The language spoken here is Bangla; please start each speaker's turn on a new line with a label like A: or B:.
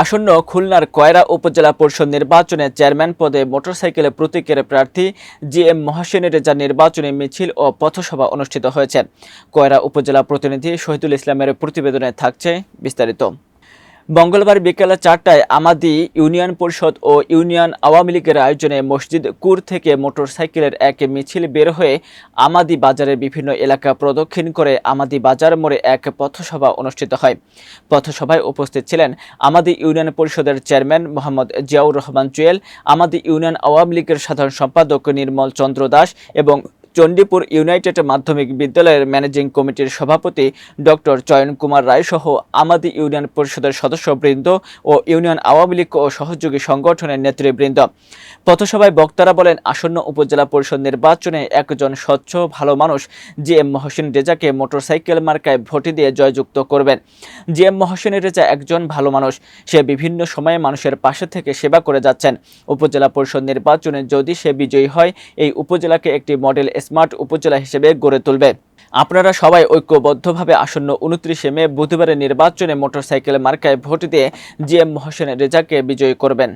A: আসন্ন খুলনার কয়রা উপজেলা পরিষদ নির্বাচনে চেয়ারম্যান পদে মোটরসাইকেলে প্রতীকের প্রার্থী জি এম মহাসেনের যা নির্বাচনী মিছিল ও পথসভা অনুষ্ঠিত হয়েছে। কয়রা উপজেলা প্রতিনিধি শহীদুল ইসলামের প্রতিবেদনে থাকছে বিস্তারিত। মঙ্গলবার বিকেল চারটায় আমাদি ইউনিয়ন পরিষদ ও ইউনিয়ন আওয়ামী লীগের আয়োজনে মসজিদ কুর থেকে মোটরসাইকেলের এক মিছিল বের হয়ে আমাদি বাজারের বিভিন্ন এলাকা প্রদক্ষিণ করে আমাদি বাজার মোড়ে এক পথসভা অনুষ্ঠিত হয়। পথসভায় উপস্থিত ছিলেন আমাদি ইউনিয়ন পরিষদের চেয়ারম্যান মোহাম্মদ জিয়াউর রহমান জুয়েল আমাদি ইউনিয়ন আওয়ামী লীগের সাধারণ সম্পাদক নির্মল চন্দ্র দাস এবং চণ্ডীপুর ইউনাইটেড মাধ্যমিক বিদ্যালয়ের ম্যানেজিং কমিটির সভাপতি ডক্টর চয়ন কুমার রায় সহ আমাদি ইউনিয়ন পরিষদের সদস্যবৃন্দ ও ইউনিয়ন আওয়ামী লীগ ও সহযোগী সংগঠনের নেতৃবৃন্দ। পথসভায় বক্তারা বলেন, আসন্ন উপজেলা পরিষদ নির্বাচনে একজন স্বচ্ছ, ভালো মানুষ জি এম মহসিন রেজাকে মোটরসাইকেল মার্কায় ভোট দিয়ে জয়যুক্ত করবেন। জি এম মহসিন রেজা একজন ভালো মানুষ। সে বিভিন্ন সময়ে মানুষের পাশে থেকে সেবা করে যাচ্ছেন। উপজেলা পরিষদ নির্বাচনে যদি সে বিজয়ী হয়, এই উপজেলাকে একটি মডেল স্মার্ট উপজেলা হিসেবে গড়ে তুলবে। আপনারা সবাই ঐক্যবদ্ধভাবে আসন্ন উনত্রিশে মে বুধবারের নির্বাচনে মোটরসাইকেল মার্কায় ভোট দিয়ে জি এম মহসেন রেজাকে বিজয়ী করবেন।